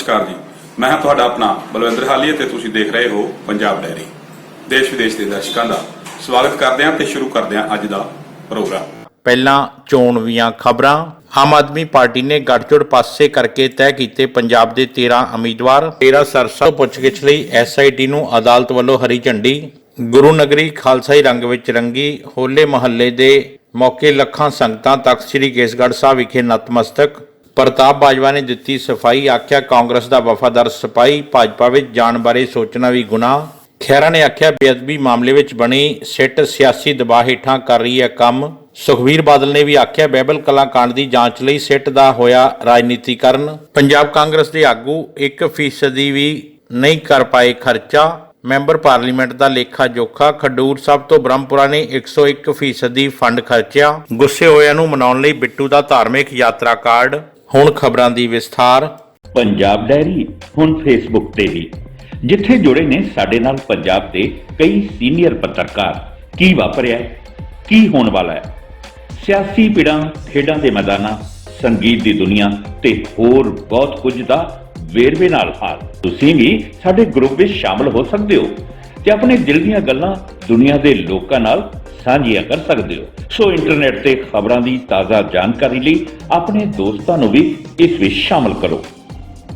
ਨਮਸਕਾਰ ਜੀ। ਮੈਂ ਹਾਂ ਤੁਹਾਡਾ ਆਪਣਾ ਬਲਵਿੰਦਰ ਹਾਲੀਆ ਤੇ ਤੁਸੀਂ ਦੇਖ ਰਹੇ ਹੋ ਪੰਜਾਬ ਡੈਰੀ। ਦੇਸ਼ ਵਿਦੇਸ਼ ਦੇ ਦਰਸ਼ਕਾਂ ਦਾ ਸਵਾਗਤ ਕਰਦੇ ਹਾਂ ਤੇ ਸ਼ੁਰੂ ਕਰਦੇ ਹਾਂ ਅੱਜ ਦਾ ਪ੍ਰੋਗਰਾਮ। ਪਹਿਲਾਂ ਚੋਣਵੀਆਂ ਖਬਰਾਂ। ਆਮ ਆਦਮੀ ਪਾਰਟੀ ਨੇ ਗੱਠਜੋੜ ਪਾਸੇ ਕਰਕੇ ਤੈਅ ਕੀਤੇ ਪੰਜਾਬ ਦੇ 13 ਉਮੀਦਵਾਰ। 13 ਸਰਸਾ ਪੁੱਛਗਿੱਛ ਲਈ ਐਸਆਈਟੀ ਨੂੰ ਅਦਾਲਤ ਵੱਲੋਂ ਹਰੀ ਝੰਡੀ। ਗੁਰੂ ਨਗਰੀ ਖਾਲਸਾਈ ਰੰਗ ਵਿੱਚ ਰੰਗੀ। ਹੋਲੇ ਮਹੱਲੇ ਦੇ ਮੌਕੇ ਲੱਖਾਂ ਸੰਗਤਾਂ ਤਖਤ ਸ੍ਰੀ ਕੇਸਗੜ੍ਹ ਸਾਹਿਬ ਵਿਖੇ ਨਤਮਸਤਕ। ਪ੍ਰਤਾਪ ਬਾਜਵਾ ਨੇ ਦਿੱਤੀ ਸਫ਼ਾਈ, ਆਖਿਆ ਕਾਂਗਰਸ ਦਾ ਵਫਾਦਾਰ ਸਿਪਾਹੀ ਭਾਜਪਾ ਵਿੱਚ ਜਾਣ ਬਾਰੇ ਸੋਚਣਾ ਵੀ ਗੁਨਾਹ। ਖਹਿਰਾ ਨੇ ਆਖਿਆ, ਬੇਅਦਬੀ ਮਾਮਲੇ ਵਿੱਚ ਬਣੀ ਸਿੱਟ ਸਿਆਸੀ ਦਬਾਅ ਹੇਠਾਂ ਕਰ ਰਹੀ ਹੈ ਕੰਮ। ਸੁਖਵੀਰ ਬਾਦਲ ਨੇ ਵੀ ਆਖਿਆ ਬੈਬਲ ਕਲਾਂ ਕਾਂਡ ਦੀ ਜਾਂਚ ਲਈ ਸਿੱਟ ਦਾ ਹੋਇਆ ਰਾਜਨੀਤੀਕਰਨ। ਪੰਜਾਬ ਕਾਂਗਰਸ ਦੇ ਆਗੂ 1% ਵੀ ਨਹੀਂ ਕਰ ਪਾਏ ਖਰਚਾ। ਮੈਂਬਰ ਪਾਰਲੀਮੈਂਟ ਦਾ ਲੇਖਾ ਜੋਖਾ। ਖਡੂਰ ਸਾਹਿਬ ਤੋਂ ਬ੍ਰਹਮਪੁਰਾ ਨੇ 101% ਫੰਡ ਖਰਚਿਆ। ਗੁੱਸੇ ਹੋਇਆਂ ਨੂੰ ਮਨਾਉਣ ਲਈ ਬਿੱਟੂ ਦਾ ਧਾਰਮਿਕ ਯਾਤਰਾ ਕਾਰਡ। ਹੁਣ ਖਬਰਾਂ ਦੀ ਵਿਸਥਾਰ। ਪੰਜਾਬ ਡੈਰੀ, ਹੁਣ ਫੇਸਬੁੱਕ ਤੇ ਵੀ। ਜਿੱਥੇ ਜੁੜੇ ਨੇ ਸਾਡੇ ਨਾਲ ਪੰਜਾਬ ਦੇ ਕਈ ਸੀਨੀਅਰ ਪੱਤਰਕਾਰ। ਕੀ ਵਾਪਰਿਆ ਕੀ ਹੋਣ ਵਾਲਾ ਹੈ? ਸਿਆਸੀ ਪਿੜਾਂ ਖੇਡਾਂ ਦੇ ਮੈਦਾਨਾਂ, ਸੰਗੀਤ ਦੀ ਦੁਨੀਆ ਤੇ ਹੋਰ ਬਹੁਤ ਕੁਝ ਦਾ ਵੇਰਵੇ ਨਾਲ ਹਾਲ। ਤੁਸੀਂ ਵੀ ਸਾਡੇ ਗਰੁੱਪ ਵਿੱਚ ਸ਼ਾਮਲ ਹੋ ਸਕਦੇ ਹੋ। ਤੇ ਆਪਣੇ ਦਿਲ ਦੀਆਂ ਗੱਲਾਂ ਦੁਨੀਆ ਦੇ ਲੋਕਾਂ ਨਾਲ ਸਾਂਝੀਆਂ ਕਰ ਸਕਦੇ ਹੋ। ਸੋ ਇੰਟਰਨੈਟ ਤੇ ਖਬਰਾਂ ਦੀ ਤਾਜ਼ਾ ਜਾਣਕਾਰੀ ਲਈ ਆਪਣੇ ਦੋਸਤਾਂ ਨੂੰ ਵੀ ਇਸ ਵਿੱਚ ਸ਼ਾਮਲ ਕਰੋ।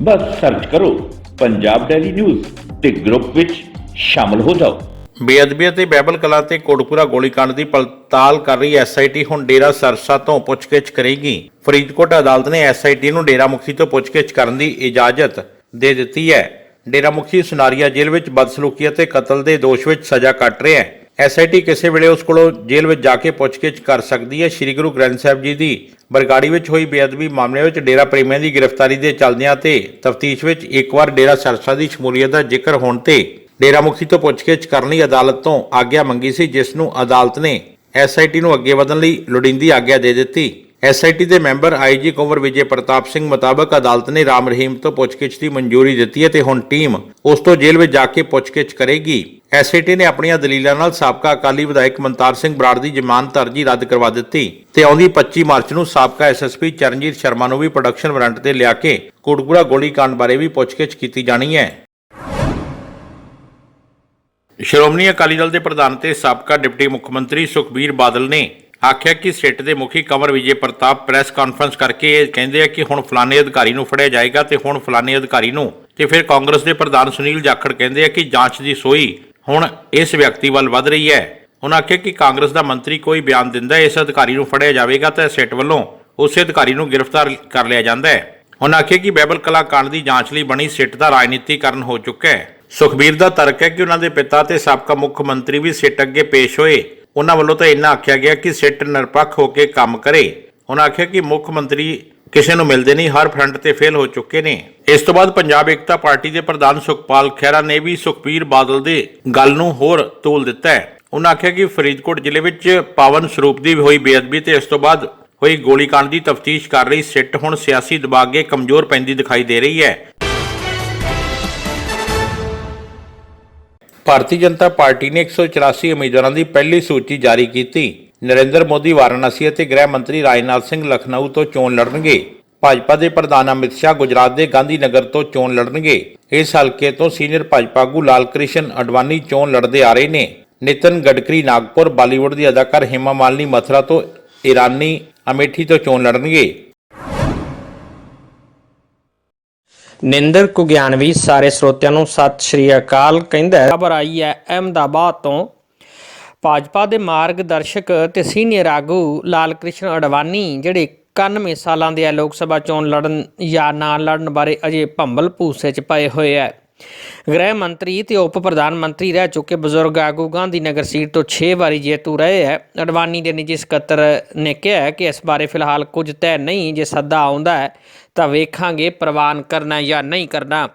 ਬਸ ਸਰਚ ਕਰੋ ਪੰਜਾਬ ਡੈਲੀ ਨਿਊਜ਼ ਤੇ ਗਰੁੱਪ ਵਿੱਚ ਸ਼ਾਮਲ ਹੋ ਜਾਓ। ਬੇਅਦਬੀ ਅਤੇ ਬੈਬਲ ਕਲਾ ਤੇ ਕੋਟਪੂਰਾ ਗੋਲੀकांड ਦੀ ਪੜਤਾਲ ਕਰ ਰਹੀ ਐਸਆਈਟੀ ਹੁਣ ਡੇਰਾ ਸਰਸਾ ਤੋਂ ਪੁੱਛਗਿੱਛ ਕਰੇਗੀ। ਫਰੀਦਕੋਟ ਅਦਾਲਤ ਨੇ ਐਸਆਈਟੀ ਨੂੰ ਡੇਰਾ ਮੁਖੀ ਤੋਂ ਪੁੱਛਗਿੱਛ ਕਰਨ ਦੀ ਇਜਾਜ਼ਤ ਦੇ ਦਿੱਤੀ ਹੈ। ਡੇਰਾ ਮੁਖੀ ਸੁਨਾਰੀਆ ਜੇਲ੍ਹ ਵਿੱਚ ਬਦਸਲੂਕੀ ਅਤੇ ਕਤਲ ਦੇ ਦੋਸ਼ ਵਿੱਚ ਸਜ਼ਾ ਕੱਟ ਰਿਹਾ ਹੈ। ਐਸਆਈਟੀ ਕਿਸੇ ਵੇਲੇ ਉਸ ਕੋਲੋਂ ਜੇਲ੍ਹ ਵਿੱਚ ਜਾ ਕੇ ਪੁੱਛਗਿੱਛ ਕਰ ਸਕਦੀ ਹੈ। ਸ੍ਰੀ ਗੁਰੂ ਗ੍ਰੰਥ ਸਾਹਿਬ ਜੀ ਦੀ ਬਰਗਾੜੀ ਵਿੱਚ ਹੋਈ ਬੇਅਦਬੀ ਮਾਮਲੇ ਵਿੱਚ ਡੇਰਾ ਪ੍ਰੇਮੀਆਂ ਦੀ ਗ੍ਰਿਫਤਾਰੀ ਦੇ ਚੱਲਦਿਆਂ ਤੇ ਤਫਤੀਸ਼ ਵਿੱਚ ਇੱਕ ਵਾਰ ਡੇਰਾ ਸਰਸਾ ਦੀ ਸ਼ਮੂਲੀਅਤ ਦਾ ਜ਼ਿਕਰ ਹੋਣ ਤੇ ਡੇਰਾ ਮੁਖੀ ਤੋਂ ਪੁੱਛਗਿੱਛ ਕਰਨ ਲਈ ਅਦਾਲਤ ਤੋਂ ਆਗਿਆ ਮੰਗੀ ਸੀ, ਜਿਸ ਨੂੰ ਅਦਾਲਤ ਨੇ ਐਸਆਈਟੀ ਨੂੰ ਅੱਗੇ ਵਧਣ ਲਈ ਲੋੜੀਂਦੀ ਆਗਿਆ ਦੇ ਦਿੱਤੀ। ਐਸਆਈਟੀ ਦੇ ਮੈਂਬਰ ਆਈਜੀ ਕੁੰਵਰ ਵਿਜੇ ਪ੍ਰਤਾਪ ਸਿੰਘ ਮੁਤਾਬਕ ਅਦਾਲਤ ਨੇ ਰਾਮ ਰਹੀਮ ਤੋਂ ਪੁੱਛਗਿੱਛ ਦੀ ਮਨਜ਼ੂਰੀ ਦਿੱਤੀ ਹੈ ਤੇ ਹੁਣ ਟੀਮ ਉਸ ਤੋਂ ਜੇਲ੍ਹ ਵਿੱਚ ਜਾ ਕੇ ਪੁੱਛਗਿੱਛ ਕਰੇਗੀ। ਐਸਆਈਟੀ ਨੇ ਆਪਣੀਆਂ ਦਲੀਲਾਂ ਨਾਲ ਸਾਬਕਾ ਅਕਾਲੀ ਵਿਧਾਇਕ ਮਨਤਾਰ ਸਿੰਘ ਬਰਾੜ ਦੀ ਜ਼ਮਾਨਤ ਅਰਜ਼ੀ ਰੱਦ ਕਰਵਾ ਦਿੱਤੀ ਤੇ ਆਉਂਦੀ 25 ਮਾਰਚ ਨੂੰ ਸਾਬਕਾ ਐਸਐਸਪੀ ਚਰਨਜੀਤ ਸ਼ਰਮਾ ਨੂੰ ਵੀ ਪ੍ਰੋਡਕਸ਼ਨ ਵਾਰੰਟ ਤੇ ਲਿਆ ਕੇ ਕੋਟਪੂਰਾ ਗੋਲੀकांड ਬਾਰੇ ਵੀ ਪੁੱਛਗਿੱਛ ਕੀਤੀ ਜਾਣੀ ਹੈ। ਸ਼੍ਰੋਮਣੀ ਅਕਾਲੀ ਦਲ ਦੇ ਪ੍ਰਧਾਨ ਤੇ ਸਾਬਕਾ ਡਿਪਟੀ ਮੁੱਖ ਮੰਤਰੀ ਸੁਖਬੀਰ ਬਾਦਲ ਨੇ ਆਖਿਆ ਕਿ ਸਿੱਟ ਦੇ ਮੁਖੀ ਕੰਵਰ ਵਿਜੇ ਪ੍ਰਤਾਪ ਪ੍ਰੈਸ ਕਾਨਫਰੰਸ ਕਰਕੇ ਇਹ ਕਹਿੰਦੇ ਆ ਕਿ ਹੁਣ ਫਲਾਣੇ ਅਧਿਕਾਰੀ ਨੂੰ ਫੜਿਆ ਜਾਏਗਾ ਤੇ ਹੁਣ ਫਲਾਣੇ ਅਧਿਕਾਰੀ ਨੂੰ ਤੇ ਫਿਰ ਕਾਂਗਰਸ ਦੇ ਪ੍ਰਧਾਨ ਸੁਨੀਲ ਜਾਖੜ ਕਹਿੰਦੇ ਆ ਕਿ ਜਾਂਚ ਦੀ ਸੋਈ ਹੁਣ ਇਸ ਵਿਅਕਤੀ ਵੱਲ ਵੱਧ ਰਹੀ ਹੈ। ਉਹਨਾਂ ਆਖਿਆ ਕਿ ਕਾਂਗਰਸ ਦਾ ਮੰਤਰੀ ਕੋਈ ਬਿਆਨ ਦਿੰਦਾ ਇਸ ਅਧਿਕਾਰੀ ਨੂੰ ਫੜਿਆ ਜਾਵੇਗਾ ਤਾਂ ਸਿੱਟ ਵੱਲੋਂ ਉਸੇ ਅਧਿਕਾਰੀ ਨੂੰ ਗ੍ਰਿਫਤਾਰ ਕਰ ਲਿਆ ਜਾਂਦਾ ਹੈ। ਉਹਨਾਂ ਆਖਿਆ ਕਿ ਬੈਬਲ ਕਲਾ ਕਾਂਡ ਦੀ ਜਾਂਚ ਲਈ ਬਣੀ ਸਿੱਟ ਦਾ ਰਾਜਨੀਤੀਕਰਨ ਹੋ ਚੁੱਕਾ ਹੈ। ਸੁਖਬੀਰ ਦਾ ਤਰਕ ਹੈ ਕਿ ਉਹਨਾਂ ਦੇ ਪਿਤਾ ਤੇ ਸਾਬਕਾ ਮੁੱਖ ਮੰਤਰੀ ਵੀ ਸਿੱਟ ਅੱਗੇ ਪੇਸ਼ ਹੋਏ। ਉਹਨਾਂ ਵੱਲੋਂ ਤਾਂ ਇੰਨਾ ਆਖਿਆ ਗਿਆ ਕਿ ਸਿੱਟ ਨਿਰਪੱਖ ਹੋ ਕੇ ਕੰਮ ਕਰੇ। ਉਹਨਾਂ ਆਖਿਆ ਕਿ ਮੁੱਖ ਮੰਤਰੀ ਕਿਸੇ ਨੂੰ ਮਿਲਦੇ ਨਹੀਂ, ਹਰ ਫਰੰਟ ਤੇ ਫੇਲ ਹੋ ਚੁੱਕੇ ਨੇ। ਇਸ ਤੋਂ ਬਾਅਦ ਪੰਜਾਬ ਏਕਤਾ ਪਾਰਟੀ ਦੇ ਪ੍ਰਧਾਨ ਸੁਖਪਾਲ ਖਹਿਰਾ ਨੇ ਵੀ ਸੁਖਬੀਰ ਬਾਦਲ ਦੇ ਗੱਲ ਨੂੰ ਹੋਰ ਤੋਲ ਦਿੱਤਾ ਹੈ। ਉਹਨਾਂ ਆਖਿਆ ਕਿ ਫਰੀਦਕੋਟ ਜ਼ਿਲ੍ਹੇ ਵਿੱਚ ਪਾਵਨ ਸਰੂਪ ਦੀ ਹੋਈ ਬੇਅਦਬੀ ਤੇ ਇਸ ਤੋਂ ਬਾਅਦ ਹੋਈ ਗੋਲੀकांड ਦੀ ਤਫਤੀਸ਼ ਕਰ ਰਹੀ ਸਿੱਟ ਹੁਣ ਸਿਆਸੀ ਦਬਾਅ ਅੱਗੇ ਕਮਜ਼ੋਰ ਪੈਂਦੀ ਦਿਖਾਈ ਦੇ ਰਹੀ ਹੈ। ਭਾਰਤੀ ਜਨਤਾ ਪਾਰਟੀ ਨੇ 184 ਉਮੀਦਵਾਰਾਂ ਦੀ ਪਹਿਲੀ ਸੂਚੀ ਜਾਰੀ ਕੀਤੀ। ਨਰਿੰਦਰ ਮੋਦੀ ਵਾਰਾਣਸੀ ਅਤੇ ਗ੍ਰਹਿ ਮੰਤਰੀ ਰਾਜਨਾਥ ਸਿੰਘ ਲਖਨਊ ਤੋਂ ਚੋਣ ਲੜਨਗੇ। ਭਾਜਪਾ ਦੇ ਪ੍ਰਧਾਨ ਅਮਿਤ ਸ਼ਾਹ ਗੁਜਰਾਤ ਦੇ ਗਾਂਧੀ ਨਗਰ ਤੋਂ ਚੋਣ ਲੜਨਗੇ। ਇਸ ਹਲਕੇ ਤੋਂ ਸੀਨੀਅਰ ਭਾਜਪਾ ਆਗੂ ਲਾਲ ਕ੍ਰਿਸ਼ਨ ਅਡਵਾਨੀ ਚੋਣ ਲੜਦੇ ਆ ਰਹੇ ਨੇ। ਨਿਤਨ ਗਡਕਰੀ ਨਾਗਪੁਰ, ਬਾਲੀਵੁੱਡ ਦੀ ਅਦਾਕਾਰ ਹਿਮਾ ਮਾਲਨੀ ਮਥੁਰਾ ਤੋਂ ਇਰਾਨੀ ਅਮੇਠੀ ਤੋਂ ਚੋਣ ਲੜਨਗੇ। ਨਿੰਦਰ ਕੁਗਿਆਨਵੀ ਸਾਰੇ ਸਰੋਤਿਆਂ ਨੂੰ ਸਤਿ ਸ਼੍ਰੀ ਅਕਾਲ ਕਹਿੰਦਾ ਹੈ। ਖਬਰ ਆਈ ਹੈ ਅਹਿਮਦਾਬਾਦ ਤੋਂ। ਭਾਜਪਾ ਦੇ ਮਾਰਗਦਰਸ਼ਕ ਤੇ ਸੀਨੀਅਰ ਆਗੂ ਲਾਲ ਕ੍ਰਿਸ਼ਨ ਅਡਵਾਨੀ, ਜਿਹੜੇ 91 ਸਾਲਾਂ ਦੇ ਆ ਲੋਕ ਸਭਾ ਚੋਣ ਲੜਨ ਜਾਂ ਨਾ ਲੜਨ ਬਾਰੇ ਅਜੇ ਭੰਬਲ ਭੂਸੇ 'ਚ ਪਏ ਹੋਏ ਆ। ਗ੍ਰਹਿ ਮੰਤਰੀ ਤੇ ਉਪ ਪ੍ਰਧਾਨ ਮੰਤਰੀ ਰਹਿ ਚੁੱਕੇ ਬਜ਼ੁਰਗ ਆਗੂ ਗਾਂਧੀ ਨਗਰ ਸੀਟ ਤੋਂ 6 ਵਾਰੀ ਜੇਤੂ ਰਹੇ ਹੈ। ਅਡਵਾਨੀ ਦੇ ਨਿੱਜੀ ਸਕੱਤਰ ਨੇ ਕਿਹਾ ਕਿ ਇਸ ਬਾਰੇ ਫਿਲਹਾਲ ਕੁਝ ਤੈਅ ਨਹੀਂ, ਜੇ ਸੱਦਾ ਆਉਂਦਾ ਹੈ ਤਾਂ ਵੇਖਾਂਗੇ ਪ੍ਰਵਾਨ ਕਰਨਾ ਜਾਂ ਨਹੀਂ ਕਰਨਾ।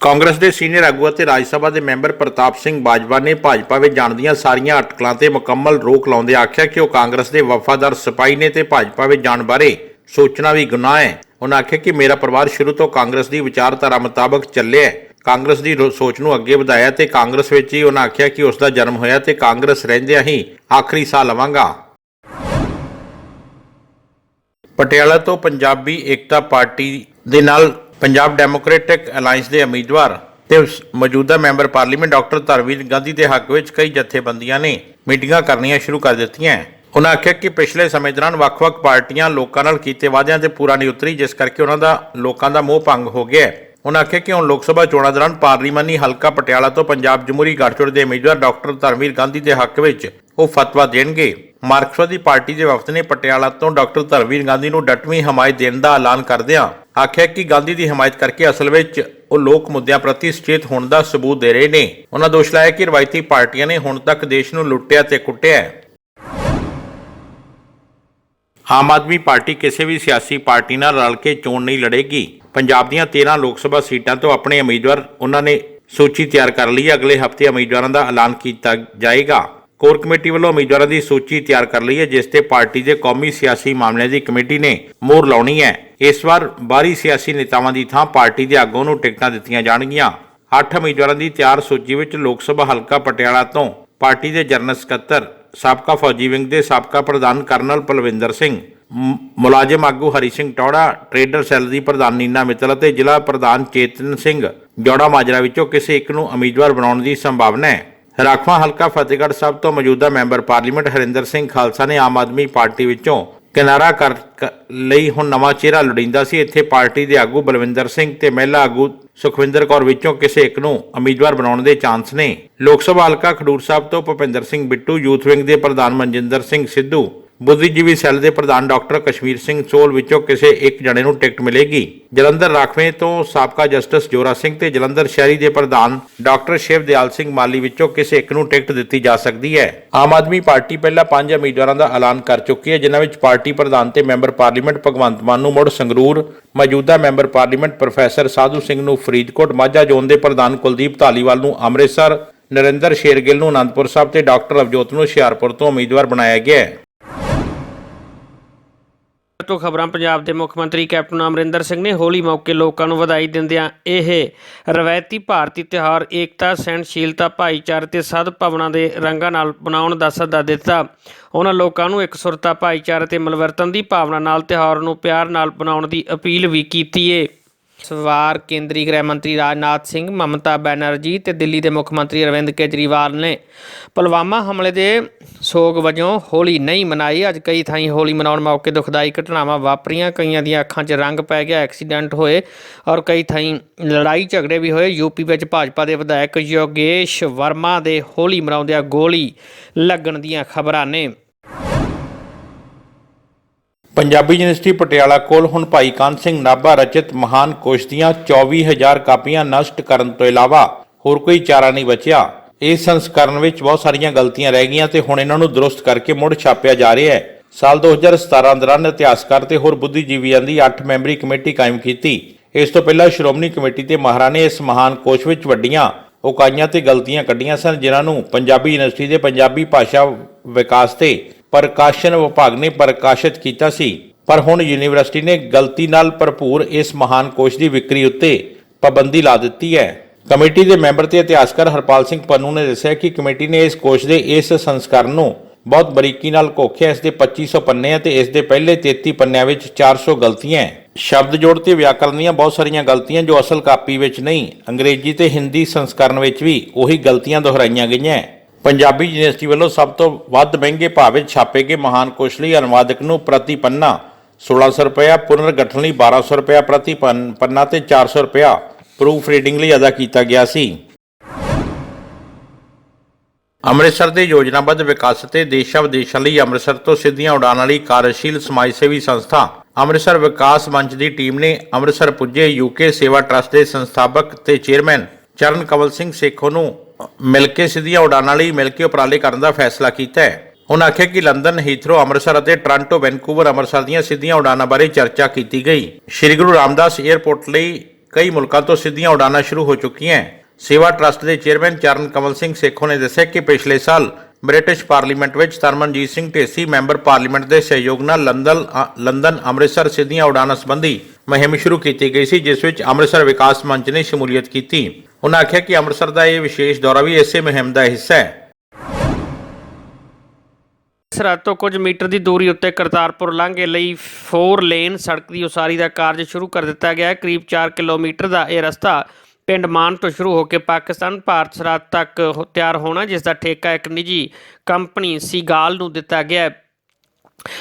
ਕਾਂਗਰਸ ਦੇ ਸੀਨੀਅਰ ਆਗੂ ਅਤੇ ਰਾਜ ਸਭਾ ਦੇ ਮੈਂਬਰ ਪ੍ਰਤਾਪ ਸਿੰਘ ਬਾਜਵਾ ਨੇ ਭਾਜਪਾ ਵਿੱਚ ਜਾਣ ਦੀਆਂ ਸਾਰੀਆਂ ਅਟਕਲਾਂ ਤੇ ਮੁਕੰਮਲ ਰੋਕ ਲਾਉਂਦੇ ਆਖਿਆ ਕਿ ਉਹ ਕਾਂਗਰਸ ਦੇ ਵਫਾਦਾਰ ਸਿਪਾਹੀ ਨੇ ਤੇ ਭਾਜਪਾ ਵਿੱਚ ਜਾਣ ਬਾਰੇ ਸੋਚਣਾ ਵੀ ਗੁਨਾਹ ਹੈ। ਉਹਨਾਂ ਆਖਿਆ ਕਿ ਮੇਰਾ ਪਰਿਵਾਰ ਸ਼ੁਰੂ ਤੋਂ ਕਾਂਗਰਸ ਦੀ ਵਿਚਾਰਧਾਰਾ ਮੁਤਾਬਕ ਚੱਲਿਆ ਹੈ। ਕਾਂਗਰਸ ਦੀ ਰੋ- ਸੋਚ ਨੂੰ ਅੱਗੇ ਵਧਾਇਆ ਤੇ ਕਾਂਗਰਸ ਵਿੱਚ ਹੀ ਉਹਨਾਂ ਆਖਿਆ ਕਿ ਉਸ ਦਾ ਜਨਮ ਹੋਇਆ ਤੇ ਕਾਂਗਰਸ ਰਹਿੰਦਿਆਂ ਹੀ ਆਖਰੀ ਸਾਹ ਲਵਾਂਗਾ। ਪਟਿਆਲਾ ਤੋਂ ਪੰਜਾਬੀ ਏਕਤਾ ਪਾਰਟੀ ਦੇ ਨਾਲ ਪੰਜਾਬ ਡੈਮੋਕ੍ਰੈਟਿਕ ਅਲਾਈਅੰਸ ਦੇ ਉਮੀਦਵਾਰ ਤੇ ਮੌਜੂਦਾ member parliament doctor Dharamvir Gandhi ਦੇ ਹੱਕ ਵਿੱਚ ਕਈ ਜਥੇਬੰਦੀਆਂ ਨੇ ਮੀਟਿੰਗਾਂ ਕਰਨੀਆਂ ਸ਼ੁਰੂ ਕਰ ਦਿੱਤੀਆਂ ਉਹਨਾਂ ਆਖਿਆ ਕਿ ਪਿਛਲੇ ਸਮੇਂ ਦੌਰਾਨ ਵੱਖ-ਵੱਖ ਪਾਰਟੀਆਂ ਲੋਕਾਂ ਨਾਲ ਕੀਤੇ ਵਾਅਦਿਆਂ ਤੇ ਪੂਰਾ ਨਹੀਂ ਉਤਰੀ, ਜਿਸ ਕਰਕੇ ਉਹਨਾਂ ਦਾ, ਲੋਕਾਂ ਦਾ ਮੋਹ ਭੰਗ ਹੋ ਗਿਆ ਉਹਨਾਂ ਆਖਿਆ ਕਿ ਹੁਣ ਲੋਕ ਸਭਾ ਚੋਣਾਂ ਦੌਰਾਨ ਪਾਰਲੀਮਾਨੀ ਹਲਕਾ ਪਟਿਆਲਾ ਤੋਂ ਪੰਜਾਬ ਜਮਹੂਰੀ ਗਠਜੋੜ ਦੇ ਉਮੀਦਵਾਰ ਡਾਕਟਰ ਧਰਮਵੀਰ ਗਾਂਧੀ ਦੇ ਹੱਕ ਵਿੱਚ ਉਹ ਫਤਵਾ ਦੇਣਗੇ। ਮਾਰਕਸਵਾਦੀ ਪਾਰਟੀ ਦੇ ਵਫਦ ਨੇ ਪਟਿਆਲਾ ਤੋਂ ਡਾਕਟਰ ਧਰਮਵੀਰ ਗਾਂਧੀ ਨੂੰ ਡਟਵੀਂ ਹਮਾਇਤ ਦੇਣ ਦਾ ਐਲਾਨ ਕਰਦਿਆਂ ਆਖਿਆ ਕਿ ਗਾਂਧੀ ਦੀ ਹਮਾਇਤ ਕਰਕੇ ਅਸਲ ਵਿੱਚ ਉਹ ਲੋਕ ਮੁੱਦਿਆਂ ਪ੍ਰਤੀ ਸੁਚੇਤ ਹੋਣ ਦਾ ਸਬੂਤ ਦੇ ਰਹੇ ਨੇ। ਉਹਨਾਂ ਦੋਸ਼ ਲਾਇਆ ਕਿ ਰਵਾਇਤੀ ਪਾਰਟੀਆਂ ਨੇ ਹੁਣ ਤੱਕ ਦੇਸ਼ ਨੂੰ ਲੁੱਟਿਆ ਤੇ ਕੁੱਟਿਆ ਹੈ। ਆਮ ਆਦਮੀ ਪਾਰਟੀ ਕਿਸੇ ਵੀ ਸਿਆਸੀ ਪਾਰਟੀ ਨਾਲ ਰਲ ਕੇ ਚੋਣ ਨਹੀਂ ਲੜੇਗੀ। ਪੰਜਾਬ ਦੀਆਂ 13 ਲੋਕ ਸਭਾ ਸੀਟਾਂ ਤੋਂ ਆਪਣੇ ਉਮੀਦਵਾਰ ਉਹਨਾਂ ਨੇ ਸੂਚੀ ਤਿਆਰ ਕਰ ਲਈ। ਹੈ ਅਗਲੇ ਹਫ਼ਤੇ ਉਮੀਦਵਾਰਾਂ ਦਾ ਐਲਾਨ ਕੀਤਾ ਜਾਏਗਾ। ਕੋਰ ਕਮੇਟੀ ਵੱਲੋਂ ਉਮੀਦਵਾਰਾਂ ਦੀ ਸੂਚੀ ਤਿਆਰ ਕਰ ਲਈ ਹੈ, ਜਿਸ ਤੇ ਪਾਰਟੀ ਦੇ ਕੌਮੀ ਸਿਆਸੀ ਮਾਮਲਿਆਂ ਦੀ ਕਮੇਟੀ ਨੇ ਮੋਹਰ ਲਾਉਣੀ ਹੈ। ਇਸ ਵਾਰ ਬਾਹਰੀ ਸਿਆਸੀ ਨੇਤਾਵਾਂ ਦੀ ਥਾਂ ਪਾਰਟੀ ਦੇ ਆਗੂਆਂ ਨੂੰ ਟਿਕਟਾਂ ਦਿੱਤੀਆਂ ਜਾਣਗੀਆਂ। ਅੱਠ ਉਮੀਦਵਾਰਾਂ ਦੀ ਤਿਆਰ ਸੂਚੀ ਵਿੱਚ ਲੋਕ ਸਭਾ ਹਲਕਾ ਪਟਿਆਲਾ ਤੋਂ ਪਾਰਟੀ ਦੇ ਜਨਰਲ ਸਕੱਤਰ ਸਾਬਕਾ ਫੌਜੀ ਵਿੰਗ ਦੇ ਸਾਬਕਾ ਪ੍ਰਧਾਨ ਕਰਨਲ ਪਲਵਿੰਦਰ ਸਿੰਘ ਮੁਲਾਜ਼ਮ ਆਗੂ ਹਰੀ ਸਿੰਘ ਟੌੜਾ, ਟਰੇਡਰ ਸੈੱਲ ਦੀ ਪ੍ਰਧਾਨ ਨੀਨਾ ਮਿੱਤਲ ਅਤੇ ਜ਼ਿਲ੍ਹਾ ਪ੍ਰਧਾਨ ਚੇਤਨ ਸਿੰਘ ਜੋੜਾ ਮਾਜਰਾ ਵਿੱਚੋਂ ਕਿਸੇ ਇੱਕ ਨੂੰ ਉਮੀਦਵਾਰ ਬਣਾਉਣ ਦੀ ਸੰਭਾਵਨਾ ਹੈ। ਰਾਖਵਾਂ ਹਲਕਾ ਫਤਿਹਗੜ੍ਹ ਸਾਹਿਬ ਤੋਂ ਮੌਜੂਦਾ ਮੈਂਬਰ ਪਾਰਲੀਮੈਂਟ ਹਰਿੰਦਰ ਸਿੰਘ ਖਾਲਸਾ ਨੇ ਆਮ ਆਦਮੀ ਪਾਰਟੀ ਵਿੱਚੋਂ ਕਿਨਾਰਾ ਕਰ, ਕ- ਲਈ ਹੁਣ ਨਵਾਂ ਚਿਹਰਾ ਲੋੜੀਂਦਾ ਸੀ। ਇੱਥੇ ਪਾਰਟੀ ਦੇ ਆਗੂ ਬਲਵਿੰਦਰ ਸਿੰਘ ਤੇ ਮਹਿਲਾ ਆਗੂ ਸੁਖਵਿੰਦਰ ਕੌਰ ਵਿੱਚੋਂ ਕਿਸੇ ਇੱਕ ਨੂੰ ਉਮੀਦਵਾਰ ਬਣਾਉਣ ਦੇ ਚਾਂਸ ਨੇ। ਲੋਕ ਸਭਾ ਹਲਕਾ ਖਡੂਰ ਸਾਹਿਬ ਤੋਂ ਭੁਪਿੰਦਰ ਸਿੰਘ ਬਿੱਟੂ, ਯੂਥ ਵਿੰਗ ਦੇ ਪ੍ਰਧਾਨ ਮਨਜਿੰਦਰ ਸਿੰਘ ਸਿੱਧੂ ਬੁੱਧੀਜੀਵੀ ਸੈੱਲ ਦੇ ਪ੍ਰਧਾਨ ਡਾਕਟਰ ਕਸ਼ਮੀਰ ਸਿੰਘ ਸੋਲ ਵਿੱਚੋਂ ਕਿਸੇ ਇੱਕ ਜਣੇ ਨੂੰ ਟਿਕਟ ਮਿਲੇਗੀ। ਜਲੰਧਰ ਰਾਖਵੇਂ ਤੋਂ ਸਾਬਕਾ ਜਸਟਿਸ ਜੋਰਾ ਸਿੰਘ ਤੇ ਜਲੰਧਰ ਸ਼ਹਿਰੀ ਦੇ ਪ੍ਰਧਾਨ ਡਾਕਟਰ ਸ਼ਿਵਦਿਆਲ ਸਿੰਘ ਮਾਲੀ ਵਿੱਚੋਂ ਕਿਸੇ ਇੱਕ ਨੂੰ ਟਿਕਟ ਦਿੱਤੀ ਜਾ ਸਕਦੀ ਹੈ। ਆਮ ਆਦਮੀ ਪਾਰਟੀ ਪਹਿਲਾਂ ਪੰਜ ਉਮੀਦਵਾਰਾਂ ਦਾ ਐਲਾਨ ਕਰ ਚੁੱਕੀ ਹੈ, ਜਿਨ੍ਹਾਂ ਵਿੱਚ ਪਾਰਟੀ ਪ੍ਰਧਾਨ ਤੇ ਮੈਂਬਰ ਪਾਰਲੀਮੈਂਟ ਭਗਵੰਤ ਮਾਨ ਨੂੰ ਮੁੜ ਸੰਗਰੂਰ, ਮੌਜੂਦਾ member parliament professor Sadhu Singh ਨੂੰ ਫਰੀਦਕੋਟ, ਮਾਝਾ ਜ਼ੋਨ ਦੇ ਪ੍ਰਧਾਨ ਕੁਲਦੀਪ ਧਾਲੀਵਾਲ ਨੂੰ ਅੰਮ੍ਰਿਤਸਰ, ਨਰਿੰਦਰ ਸ਼ੇਰਗਿੱਲ ਨੂੰ ਅਨੰਦਪੁਰ ਸਾਹਿਬ ਤੇ ਡਾਕਟਰ ਅਵਜੋਤ ਨੂੰ ਹੁਸ਼ਿਆਰਪੁਰ ਤੋਂ ਉਮੀਦਵਾਰ ਬਣਾਇਆ ਗਿਆ ਹੈ। ਤੋਂ ਖਬਰਾਂ ਪੰਜਾਬ ਦੇ ਮੁੱਖ ਮੰਤਰੀ ਕੈਪਟਨ ਅਮਰਿੰਦਰ ਸਿੰਘ ਨੇ ਹੋਲੀ ਮੌਕੇ ਲੋਕਾਂ ਨੂੰ ਵਧਾਈ ਦਿੰਦਿਆਂ ਇਹ ਰਵਾਇਤੀ ਭਾਰਤੀ ਤਿਉਹਾਰ, ਏਕਤਾ, ਸਹਿਣਸ਼ੀਲਤਾ, ਭਾਈਚਾਰੇ ਤੇ ਸਦਭਾਵਨਾ ਦੇ ਰੰਗਾਂ ਨਾਲ ਬਣਾਉਣ ਦਾ ਸੱਦਾ ਦਿੱਤਾ। ਉਹਨਾਂ ਲੋਕਾਂ ਨੂੰ ਇਕਸੁਰਤਾ ਭਾਈਚਾਰੇ ਤੇ ਮਿਲਵਰਤਨ ਦੀ ਭਾਵਨਾ ਨਾਲ ਤਿਉਹਾਰ ਨੂੰ ਪਿਆਰ ਨਾਲ ਬਣਾਉਣ ਦੀ ਅਪੀਲ ਵੀ ਕੀਤੀ ਏ। ਸਵਾਰ ਕੇਂਦਰੀ ਗ੍ਰਹਿ ਮੰਤਰੀ ਰਾਜਨਾਥ ਸਿੰਘ, ਮਮਤਾ ਬੈਨਰਜੀ ਤੇ ਦਿੱਲੀ ਦੇ ਮੁੱਖ ਮੰਤਰੀ ਅਰਵਿੰਦ ਕੇਜਰੀਵਾਲ ਨੇ ਪੁਲਵਾਮਾ ਹਮਲੇ ਦੇ ਸੋਗ ਵਜੋਂ ਹੋਲੀ ਨਹੀਂ ਮਨਾਈ। ਅੱਜ ਕਈ ਥਾਈਂ ਹੋਲੀ ਮਨਾਉਣ ਮੌਕੇ ਦੁਖਦਾਈ ਘਟਨਾਵਾਂ ਵਾਪਰੀਆਂ। ਕਈਆਂ ਦੀਆਂ ਅੱਖਾਂ 'ਚ ਰੰਗ ਪੈ ਗਿਆ, ਐਕਸੀਡੈਂਟ ਹੋਏ ਔਰ ਕਈ ਥਾਈਂ ਲੜਾਈ ਝਗੜੇ ਵੀ ਹੋਏ। ਯੂਪੀ ਵਿੱਚ ਭਾਜਪਾ ਦੇ ਵਿਧਾਇਕ ਯੋਗੇਸ਼ ਵਰਮਾ ਦੇ ਹੋਲੀ ਮਨਾਉਂਦਿਆਂ ਗੋਲੀ ਲੱਗਣ ਦੀਆਂ ਖਬਰਾਂ ਨੇ। ਪੰਜਾਬੀ ਯੂਨੀਵਰਸਿਟੀ ਪਟਿਆਲਾ ਕੋਲ ਹੁਣ ਭਾਈ ਕਾਨ ਸਿੰਘ ਨਾਭਾ ਰਚਿਤ ਮਹਾਨ ਕੋਸ਼ ਦੀਆਂ 24000 ਕਾਪੀਆਂ ਨਸ਼ਟ ਕਰਨ ਤੋਂ ਇਲਾਵਾ ਹੋਰ ਕੋਈ ਚਾਰਾ ਨਹੀਂ ਬਚਿਆ। ਇਸ ਸੰਸਕਰਨ ਵਿੱਚ ਬਹੁਤ ਸਾਰੀਆਂ ਗਲਤੀਆਂ ਰਹਿ ਗਈਆਂ ਤੇ ਹੁਣ ਇਹਨਾਂ ਨੂੰ ਦਰੁਸਤ ਕਰਕੇ ਮੁੜ ਛਾਪਿਆ ਜਾ ਰਿਹਾ ਹੈ। ਸਾਲ 2017 ਦੌਰਾਨ ਇਤਿਹਾਸਕਾਰ ਤੇ ਹੋਰ ਬੁੱਧੀਜੀਵੀਆਂ ਦੀ 8 ਮੈਂਬਰੀ ਕਮੇਟੀ ਕਾਇਮ ਕੀਤੀ। ਇਸ ਤੋਂ ਪਹਿਲਾਂ ਸ਼੍ਰੋਮਣੀ ਕਮੇਟੀ ਤੇ ਮਹਾਰਾ ਨੇ ਇਸ ਮਹਾਨ ਕੋਸ਼ ਵਿੱਚ ਵੱਡੀਆਂ ਉਕਾਈਆਂ ਤੇ ਗਲਤੀਆਂ ਕੱਢੀਆਂ ਸਨ, ਜਿਨ੍ਹਾਂ ਨੂੰ ਪੰਜਾਬੀ ਯੂਨੀਵਰਸਿਟੀ ਦੇ ਪੰਜਾਬੀ ਭਾਸ਼ਾ ਵਿਕਾਸ ਤੇ ਪ੍ਰਕਾਸ਼ਨ ਵਿਭਾਗ ਨੇ ਪ੍ਰਕਾਸ਼ਿਤ ਕੀਤਾ ਸੀ। ਪਰ ਹੁਣ ਯੂਨੀਵਰਸਿਟੀ ਨੇ ਗਲਤੀ ਨਾਲ ਭਰਪੂਰ ਇਸ ਮਹਾਨ ਕੋਸ਼ ਦੀ ਵਿਕਰੀ ਉੱਤੇ ਪਾਬੰਦੀ ਲਾ ਦਿੱਤੀ ਹੈ। ਕਮੇਟੀ ਦੇ ਮੈਂਬਰ ਤੇ ਇਤਿਹਾਸਕਾਰ ਹਰਪਾਲ ਸਿੰਘ ਪੰਨੂ ਨੇ ਦੱਸਿਆ ਕਿ ਕਮੇਟੀ ਨੇ ਇਸ ਕੋਸ਼ ਦੇ ਇਸ ਸੰਸਕਰਨ ਨੂੰ ਬਹੁਤ ਬਰੀਕੀ ਨਾਲ ਘੋਖਿਆ। ਇਸ ਦੇ 2500 ਪੰਨੇ ਆ ਤੇ ਇਸ ਦੇ ਪਹਿਲੇ 33 ਪੰਨਿਆਂ ਵਿੱਚ 400 ਗਲਤੀਆਂ ਸ਼ਬਦ ਜੋੜ ਤੇ ਵਿਆਕਰਨ ਦੀਆਂ ਬਹੁਤ ਸਾਰੀਆਂ ਗਲਤੀਆਂ ਜੋ ਅਸਲ ਕਾਪੀ ਵਿੱਚ ਨਹੀਂ, ਅੰਗਰੇਜ਼ੀ ਤੇ ਹਿੰਦੀ ਸੰਸਕਰਨ ਵਿੱਚ ਵੀ ਉਹੀ ਗਲਤੀਆਂ ਦੁਹਰਾਈਆਂ ਗਈਆਂ ਪੰਜਾਬੀ ਯੂਨੀਵਰਸਿਟੀ ਵੱਲੋਂ ਸਭ ਤੋਂ ਵੱਧ ਮਹਿੰਗੇ ਭਾਅ ਵਿੱਚ ਛਾਪੇ ਗਏ ਮਹਾਨ ਕੋਸ਼ ਅਨੁਵਾਦਕ ਨੂੰ ਪ੍ਰਤੀ ਪੰਨਾ 1600 ਰੁਪਇਆ, ਪੁਨਰਗਠਨ ਲਈ 1200 ਰੁਪਇਆ, ਪ੍ਰਤੀ ਪੰਨ- ਪੰਨਾ ਤੇ 400 ਰੁਪਇਆ ਪ੍ਰੂਫ ਰੀਡਿੰਗ ਲਈ ਅਦਾ ਕੀਤਾ ਗਿਆ ਸੀ। ਅੰਮ੍ਰਿਤਸਰ ਦੇ ਯੋਜਨਾਬੱਧ ਵਿਕਾਸ ਅਤੇ ਦੇਸ਼ਾਂ ਵਿਦੇਸ਼ਾਂ ਲਈ ਅੰਮ੍ਰਿਤਸਰ ਤੋਂ ਸਿੱਧੀਆਂ ਉਡਾਣਾਂ ਵਾਲੀ ਕਾਰਜਸ਼ੀਲ ਸਮਾਜ ਸੇਵੀ ਸੰਸਥਾ ਅੰਮ੍ਰਿਤਸਰ ਵਿਕਾਸ ਮੰਚ ਦੀ ਟੀਮ ਨੇ ਅੰਮ੍ਰਿਤਸਰ ਪੁੱਜੇ ਯੂਕੇ ਸੇਵਾ ਟਰਸਟ ਦੇ ਸੰਸਥਾਪਕ ਤੇ ਚੇਅਰਮੈਨ ਚਰਨ ਕਵਲ ਸਿੰਘ ਸੇਖੋ ਨੂੰ ਮਿਲ ਕੇ ਸਿੱਧੀਆਂ ਉਡਾਣਾਂ ਲਈ ਮਿਲ ਕੇ ਉਪਰਾਲੇ ਕਰਨ ਦਾ ਫੈਸਲਾ ਕੀਤਾ ਹੈ। ਉਹਨਾਂ ਆਖਿਆ ਕਿ ਲੰਡਨ ਹੀਥਰੋ ਅੰਮ੍ਰਿਤਸਰ ਅਤੇ ਟੋਰਾਂਟੋ ਵੈਨਕੂਵਰ ਅੰਮ੍ਰਿਤਸਰ ਦੀਆਂ ਸਿੱਧੀਆਂ ਉਡਾਣਾਂ ਬਾਰੇ ਚਰਚਾ ਕੀਤੀ ਗਈ। ਸ਼੍ਰੀ ਗੁਰੂ ਰਾਮਦਾਸ 에ਅਰਪੋਰਟ ਲਈ ਕਈ ਮੁਲਕਾਂ ਤੋਂ ਸਿੱਧੀਆਂ ਉਡਾਣਾਂ ਸ਼ੁਰੂ ਹੋ ਚੁੱਕੀਆਂ ਸੇਵਾ ਟਰਸਟ ਦੇ ਚੇਅਰਮੈਨ ਚਰਨ ਕਮਲ ਸਿੰਘ ਸੇਖੋ ਨੇ ਦੱਸਿਆ ਕਿ ਪਿਛਲੇ ਸਾਲ ਬ੍ਰਿਟਿਸ਼ ਪਾਰਲੀਮੈਂਟ ਵਿੱਚ ਤਰਮਨਜੀਤ ਸਿੰਘ ਢੇਸੀ, ਮੈਂਬਰ ਪਾਰਲੀਮੈਂਟ ਦੇ ਸਹਿਯੋਗ ਨਾਲ ਲੰਡਨ ਲੰਡਨ ਅੰਮ੍ਰਿਤਸਰ ਸਿੱਧੀਆਂ ਉਡਾਣਾਂ ਸੰਬੰਧੀ ਮੁਹਿੰਮ ਸ਼ੁਰੂ ਕੀਤੀ ਗਈ ਸੀ, ਜਿਸ ਵਿੱਚ ਅੰਮ੍ਰਿਤਸਰ ਵਿਕਾਸ ਮੰਚ ਨੇ ਸ਼ਮੂਲੀਅਤ ਕੀਤੀ। ਉਹਨਾਂ ਆਖਿਆ ਕਿ ਅੰਮ੍ਰਿਤਸਰ ਦਾ ਇਹ ਵਿਸ਼ੇਸ਼ ਦੌਰਾ ਵੀ ਇਸੇ ਮੁਹਿੰਮ ਦਾ ਹਿੱਸਾ ਹੈ। ਸਰਹੱਦ ਤੋਂ ਕੁਝ ਮੀਟਰ ਦੀ ਦੂਰੀ ਉੱਤੇ ਕਰਤਾਰਪੁਰ ਲਾਂਘੇ ਲਈ 4 ਲੇਨ ਸੜਕ ਦੀ ਉਸਾਰੀ ਦਾ ਕਾਰਜ ਸ਼ੁਰੂ ਕਰ ਦਿੱਤਾ ਗਿਆ ਹੈ। ਕਰੀਬ 4 ਕਿਲੋਮੀਟਰ ਦਾ ਇਹ ਰਸਤਾ ਪਿੰਡ ਮਾਨ ਤੋਂ ਸ਼ੁਰੂ ਹੋ ਕੇ ਪਾਕਿਸਤਾਨ ਭਾਰਤ ਸਰਹੱਦ ਤੱਕ ਤਿਆਰ ਹੋਣਾ, ਜਿਸ ਦਾ ਠੇਕਾ ਇੱਕ ਨਿੱਜੀ ਕੰਪਨੀ ਸੀਗਾਲ ਨੂੰ ਦਿੱਤਾ ਗਿਆ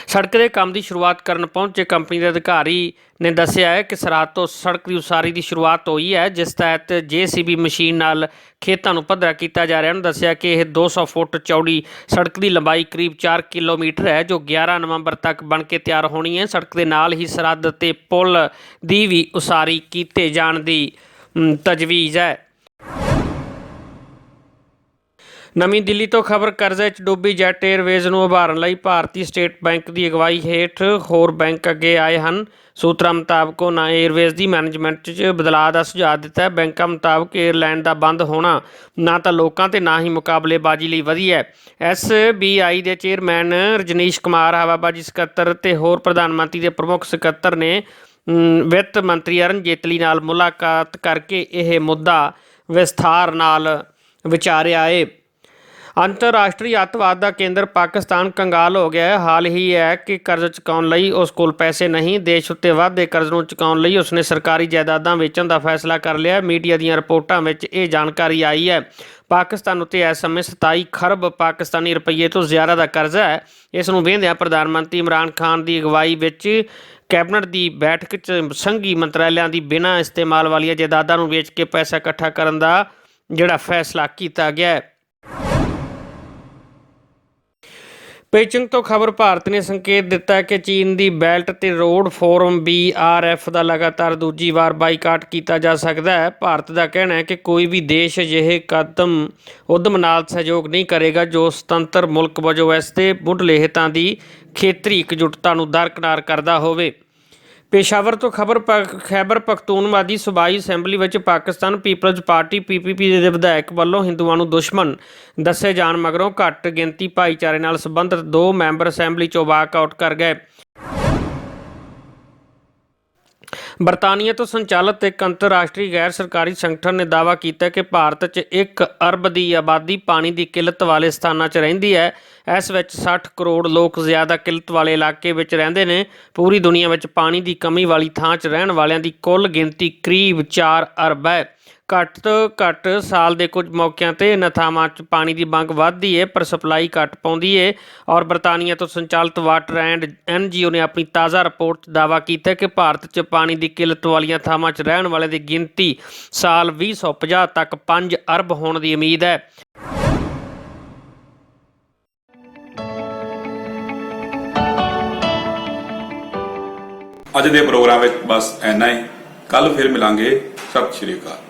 ਸੜਕ ਦੇ ਕੰਮ ਦੀ ਸ਼ੁਰੂਆਤ ਕਰਨ ਪਹੁੰਚੇ ਕੰਪਨੀ ਦੇ ਅਧਿਕਾਰੀ ਨੇ ਦੱਸਿਆ ਹੈ ਕਿ ਸਰਹੱਦ ਤੋਂ ਸੜਕ ਦੀ ਉਸਾਰੀ ਦੀ ਸ਼ੁਰੂਆਤ ਹੋਈ ਹੈ, ਜਿਸ ਤਹਿਤ ਜੀਸੀਬੀ ਮਸ਼ੀਨ ਨਾਲ ਖੇਤਾਂ ਨੂੰ ਪੱਧਰਾ ਕੀਤਾ ਜਾ ਰਿਹਾ ਹੈ। ਦੱਸਿਆ ਕਿ ਇਹ 200 ਫੁੱਟ ਚੌੜੀ ਸੜਕ ਦੀ ਲੰਬਾਈ ਕਰੀਬ 4 ਕਿਲੋਮੀਟਰ ਹੈ, ਜੋ 11 ਨਵੰਬਰ ਤੱਕ ਬਣ ਕੇ ਤਿਆਰ ਹੋਣੀ ਹੈ। ਸੜਕ ਦੇ ਨਾਲ ਹੀ ਸਰਹੱਦ ਤੇ ਪੁਲ ਦੀ ਵੀ ਉਸਾਰੀ ਕੀਤੇ ਜਾਣ ਦੀ ਤਜਵੀਜ਼ ਹੈ। ਨਵੀਂ ਦਿੱਲੀ ਤੋਂ ਖਬਰ ਕਰਜ਼ੇ 'ਚ ਡੁੱਬੀ ਜੈਟ 에ਅਰਵੇਜ਼ ਨੂੰ ਉਭਾਰਨ ਲਈ ਭਾਰਤੀ ਸਟੇਟ ਬੈਂਕ ਦੀ ਅਗਵਾਈ ਹੇਠ ਹੋਰ ਬੈਂਕ ਅੱਗੇ ਆਏ ਹਨ। ਸੂਤਰਾਂ ਮੁਤਾਬਕ ਉਹਨਾਂ 에ਅਰਵੇਜ਼ ਦੀ ਮੈਨੇਜਮੈਂਟ 'ਚ ਬਦਲਾਅ ਦਾ ਸੁਝਾਅ ਦਿੱਤਾ ਹੈ। ਬੈਂਕਾਂ ਮੁਤਾਬਕ 에ਅਰਲਾਈਨ ਦਾ ਬੰਦ ਹੋਣਾ ਨਾ ਤਾਂ ਲੋਕਾਂ ਤੇ ਨਾ ਹੀ ਮੁਕਾਬਲੇਬਾਜ਼ੀ ਲਈ ਵਧੀਆ ਹੈ। ਆਈ ਦੇ ਚੇਅਰਮੈਨ ਰਜਨੀਸ਼ ਕੁਮਾਰ ਹਵਾਬਾਜੀ ਸਕੱਤਰ ਤੇ ਹੋਰ ਪ੍ਰਧਾਨ ਮੰਤਰੀ ਦੇ ਪ੍ਰਮੁੱਖ ਸਕੱਤਰ ਨੇ ਵਿੱਤ ਮੰਤਰੀ ਅਰਨ ਜੇਤਲੀ ਨਾਲ ਮੁਲਾਕਾਤ ਕਰਕੇ ਇਹ ਮੁੱਦਾ ਵਿਸਥਾਰ ਨਾਲ ਵਿਚਾਰਿਆ ਏ। ਅੰਤਰਰਾਸ਼ਟਰੀ ਅੱਤਵਾਦ ਦਾ ਕੇਂਦਰ ਪਾਕਿਸਤਾਨ ਕੰਗਾਲ ਹੋ ਗਿਆ ਹੈ। ਹਾਲ ਹੀ ਹੈ ਕਿ ਕਰਜ਼ ਚੁਕਾਉਣ ਲਈ ਉਸ ਕੋਲ ਪੈਸੇ ਨਹੀਂ। ਦੇਸ਼ ਉੱਤੇ ਵਾਧੇ ਕਰਜ਼ ਨੂੰ ਚੁਕਾਉਣ ਲਈ ਉਸਨੇ ਸਰਕਾਰੀ ਜਾਇਦਾਦਾਂ ਵੇਚਣ ਦਾ ਫੈਸਲਾ ਕਰ ਲਿਆ ਮੀਡੀਆ ਦੀਆਂ ਰਿਪੋਰਟਾਂ ਵਿੱਚ ਇਹ ਜਾਣਕਾਰੀ ਆਈ ਹੈ। ਪਾਕਿਸਤਾਨ ਉੱਤੇ ਇਸ ਸਮੇਂ 27 ਖਰਬ ਪਾਕਿਸਤਾਨੀ ਰੁਪਏ ਤੋਂ ਜ਼ਿਆਦਾ ਦਾ ਕਰਜ਼ਾ ਹੈ। ਇਸ ਨੂੰ ਵੇਖਦਿਆਂ ਪ੍ਰਧਾਨ ਮੰਤਰੀ ਇਮਰਾਨ ਖਾਨ ਦੀ ਅਗਵਾਈ ਵਿੱਚ ਕੈਬਨਿਟ ਦੀ ਬੈਠਕ 'ਚ ਸੰਘੀ ਮੰਤਰਾਲਿਆਂ ਦੀ ਬਿਨਾਂ ਇਸਤੇਮਾਲ ਵਾਲੀਆਂ ਜਾਇਦਾਦਾਂ ਨੂੰ ਵੇਚ ਕੇ ਪੈਸਾ ਇਕੱਠਾ ਕਰਨ ਦਾ ਜਿਹੜਾ ਫੈਸਲਾ ਕੀਤਾ ਗਿਆ ਹੈ। ਪੇਚਿੰਗ ਤੋਂ ਖਬਰ ਭਾਰਤ ਨੇ ਸੰਕੇਤ ਦਿੱਤਾ ਕਿ ਚੀਨ ਦੀ ਬੈਲਟ ਤੇ ਰੋਡ ਫੋਰਮ BRF ਦਾ ਲਗਾਤਾਰ ਦੂਜੀ ਵਾਰ ਬਾਈਕਾਟ ਕੀਤਾ ਜਾ ਸਕਦਾ ਹੈ। ਭਾਰਤ ਦਾ ਕਹਿਣਾ ਹੈ ਕਿ ਕੋਈ ਵੀ ਦੇਸ਼ ਅਜਿਹੇ ਕਦਮ ਉਦਮ ਨਾਲ ਸਹਿਯੋਗ ਨਹੀਂ ਕਰੇਗਾ ਜੋ ਸੁਤੰਤਰ ਮੁਲਕ ਵਜੋਂ ਇਸ ਦੇ ਮੁੱਢਲੇ ਹਿੱਤਾਂ ਦੀ ਖੇਤਰੀ ਇਕਜੁੱਟਤਾ ਨੂੰ ਦਰਕਨਾਰ ਕਰਦਾ ਹੋਵੇ। ਪੇਸ਼ਾਵਰ ਤੋਂ ਖਬਰ ਖੈਬਰ ਪਖਤੂਨਵਾਦੀ ਸੂਬਾਈ ਅਸੈਂਬਲੀ ਵਿੱਚ ਪਾਕਿਸਤਾਨ ਪੀਪਲਜ਼ ਪਾਰਟੀ ਪੀਪੀਪੀ ਦੇ ਵਿਧਾਇਕ ਵੱਲੋਂ ਹਿੰਦੂਆਂ ਨੂੰ ਦੁਸ਼ਮਣ ਦੱਸੇ ਜਾਣ ਮਗਰੋਂ ਘੱਟ ਗਿਣਤੀ ਭਾਈਚਾਰੇ ਨਾਲ ਸੰਬੰਧਿਤ ਦੋ ਮੈਂਬਰ ਅਸੈਂਬਲੀ ਚੋਂ ਵਾਕਆਊਟ ਕਰ ਗਏ। ਬਰਤਾਨੀਆ ਤੋਂ ਸੰਚਾਲਿਤ ਇੱਕ ਅੰਤਰਰਾਸ਼ਟਰੀ ਗੈਰ ਸਰਕਾਰੀ ਸੰਗਠਨ ਨੇ ਦਾਅਵਾ ਕੀਤਾ ਕਿ ਭਾਰਤ 'ਚ 1 ਅਰਬ ਦੀ ਆਬਾਦੀ ਪਾਣੀ ਦੀ ਕਿੱਲਤ ਵਾਲੇ ਸਥਾਨਾਂ 'ਚ ਰਹਿੰਦੀ ਹੈ। ਇਸ ਵਿੱਚ 60 ਕਰੋੜ ਲੋਕ ਜ਼ਿਆਦਾ ਕਿੱਲਤ ਵਾਲੇ ਇਲਾਕੇ ਵਿੱਚ ਰਹਿੰਦੇ ਨੇ। ਪੂਰੀ ਦੁਨੀਆ ਵਿੱਚ ਪਾਣੀ ਦੀ ਕਮੀ ਵਾਲੀ ਥਾਂ 'ਚ ਰਹਿਣ ਵਾਲਿਆਂ ਦੀ ਕੁੱਲ ਗਿਣਤੀ ਕਰੀਬ 4 ਅਰਬ ਹੈ। ਘੱਟ ਤੋਂ ਘੱਟ ਸਾਲ ਦੇ ਕੁਝ ਮੌਕਿਆਂ ਤੇ ਇਹਨਾਂ ਥਾਵਾਂ 'ਚ ਪਾਣੀ ਦੀ ਮੰਗ ਵੱਧਦੀ ਹੈ ਪਰ ਸਪਲਾਈ ਘੱਟ ਪਾਉਂਦੀ ਹੈ ਔਰ ਬਰਤਾਨੀਆ ਤੋਂ ਸੰਚਾਲਿਤ ਵਾਟਰ ਐਂਡ ਐਨਜੀਓ ਨੇ ਆਪਣੀ ਤਾਜ਼ਾ ਰਿਪੋਰਟ 'ਚ ਦਾਅਵਾ ਕੀਤਾ ਕਿ ਭਾਰਤ 'ਚ ਪਾਣੀ ਦੀ ਕਿੱਲਤ ਵਾਲੀਆਂ ਥਾਵਾਂ 'ਚ ਰਹਿਣ ਵਾਲਿਆਂ ਦੀ ਗਿਣਤੀ ਸਾਲ 2050 ਤੱਕ 5 ਅਰਬ ਹੋਣ ਦੀ ਉਮੀਦ ਹੈ। ਅੱਜ ਦੇ ਪ੍ਰੋਗਰਾਮ ਵਿੱਚ ਬਸ ਇੰਨਾ ਹੀ। ਕੱਲ ਫਿਰ ਮਿਲਾਂਗੇ। ਸਤਿ ਸ਼੍ਰੀ ਅਕਾਲ।